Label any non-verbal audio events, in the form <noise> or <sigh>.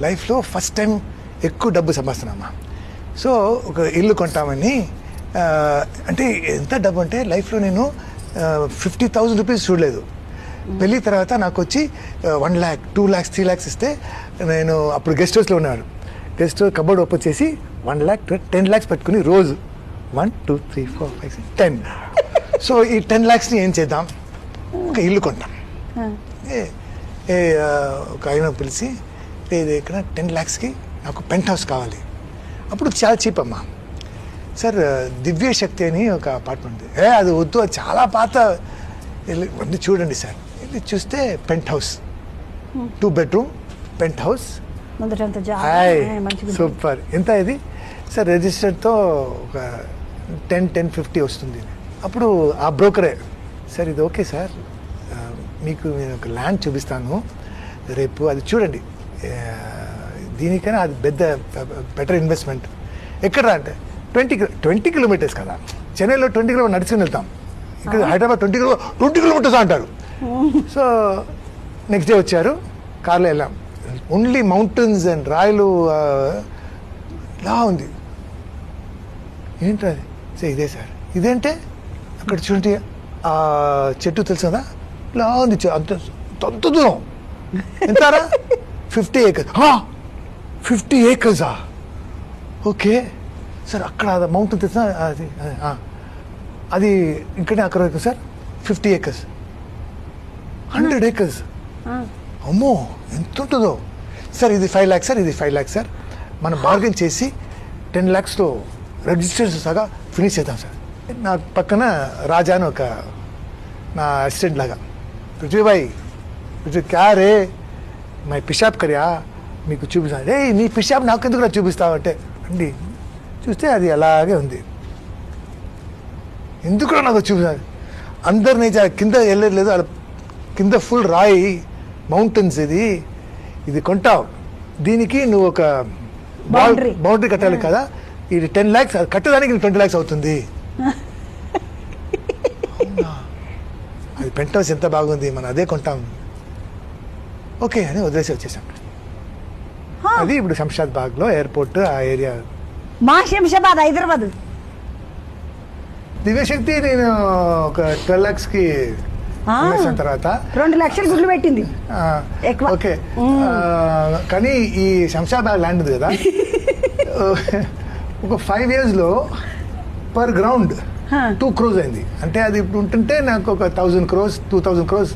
లైఫ్లో first time ఎక్కువ డబ్బు సంపాదిస్తున్నామా? సో ఒక ఇల్లు కొంటామని అంటే ఎంత డబ్బు అంటే లైఫ్లో నేను ఫిఫ్టీ థౌజండ్ రూపీస్ చూడలేదు. పెళ్ళి తర్వాత నాకు వచ్చి one lakh two lakhs three lakhs ఇస్తే నేను అప్పుడు గెస్ట్ హౌస్లో ఉన్నాను. గెస్ట్ హౌస్ కబోర్డ్ ఓపెన్ చేసి వన్ ల్యాక్ టెన్ ల్యాక్స్ పెట్టుకుని రోజు. One two three four five six ten. <laughs> So ఈ టెన్ ల్యాక్స్ని ఏం చేద్దాం? ఒక ఇల్లు కొంటాం. ఏ ఒక ఆయన పిలిచి లేదు ఇక్కడ టెన్ ల్యాక్స్కి నాకు పెంట్ హౌస్ కావాలి. అప్పుడు చాలా చీప్ అమ్మా. సార్ దివ్య శక్తి అని ఒక అపార్ట్మెంట్. ఏ అది వద్దు అది చాలా పాత. వెళ్ళి చూడండి సార్. వెళ్ళి చూస్తే penthouse. Two bedroom penthouse. Hi super. ఎంత ఇది? సార్ రిజిస్టర్తో ఒక టెన్ టెన్ ఫిఫ్టీ వస్తుంది అప్పుడు ఆ బ్రోకరే సార్ ఇది ఓకే సార్. మీకు నేను ఒక ల్యాండ్ చూపిస్తాను. రేపు అది చూడండి. దీనికైనా అది పెద్ద బెటర్ ఇన్వెస్ట్మెంట్ ఎక్కడ అంటే ట్వంటీ ట్వంటీ కిలోమీటర్స్ కదా. చెన్నైలో ట్వంటీ కిలోమీటర్ నడుచుకుని వెళ్తాం. ఇక్కడ Hyderabad twenty kilo twenty kilometres అంటారు. సో నెక్స్ట్ డే వచ్చారు కార్లో వెళ్ళాం. ఓన్లీ మౌంటైన్స్ అండ్ రాయలు ఇలా ఉంది. ఏంటది సార్ ఇదే సార్. ఇదేంటే? అక్కడ చూడండి ఆ చెట్టు తెలుసు కదా? ఇలా ఉంది అంత అంత దూరం. ఎంతారా? Fifty acres. ఫిఫ్టీ ఏకర్సా? ఓకే. సార్ అక్కడ మౌంటైన్ తెలుసా అది అది, ఇక్కడే అక్కడ వరకు sir? Fifty acres. Hundred acres. అమ్మో ఎంత ఉంటుందో సార్ ఇది ఫైవ్ ల్యాక్స్ సార్ ఇది ఫైవ్ ల్యాక్స్ సార్. మనం బార్గెన్ చేసి టెన్ ల్యాక్స్లో రిజిస్టర్స్ సగా ఫినిష్ చేద్దాం సార్. నా పక్కన రాజా అని ఒక నా అసిస్టెంట్ లాగా. పృథ్వీభాయ్ పృథ్వీ క్యా రే? మై పిషాబ్ కర్యా మీకు చూపిస్తాను. రే నీ పిషాబ్ నాకు ఎందుకు చూపిస్తావు అంటే అండి చూస్తే అది అలాగే ఉంది. ఎందుకు నాకు చూపిస్తాను? అందరినీ కింద వెళ్ళలేదు అలా కింద ఫుల్ రాయి మౌంటైన్స్ ఇది. ఇది కొంటావు. దీనికి నువ్వు ఒక. బౌండరీ కట్టాలి కదా. ఇది టెన్ ల్యాక్స్ కట్టడానికి ట్వంటీ ల్యాక్స్ అవుతుంది? <laughs> అది పెంట్ హౌస్ ఎంత బాగుంది మనం అదే కొంటాం. ఓకే అని వదిలేసి వచ్చేసాం. అది ఇప్పుడు శంషాద్లో ఎయిర్పోర్ట్ ఆ ఏరియా. మా శంషాబాద్ హైదరాబాద్. దివ్యశక్తి నేను ఒక ట్వెల్వ్ ల్యాక్స్కి. అమ్మేసిన తర్వాత. రెండు లక్షలు గుడ్లు పెట్టింది. ఓకే. కానీ ఈ శంషాబాద్ ల్యాండ్ ఉంది కదా. <laughs> ఒక ఫైవ్ ఇయర్స్లో పర్ గ్రౌండ్. టూ క్రోజ్ అయింది. అంటే అది ఇప్పుడు ఉంటుంటే నాకు ఒక thousand crores two thousand crores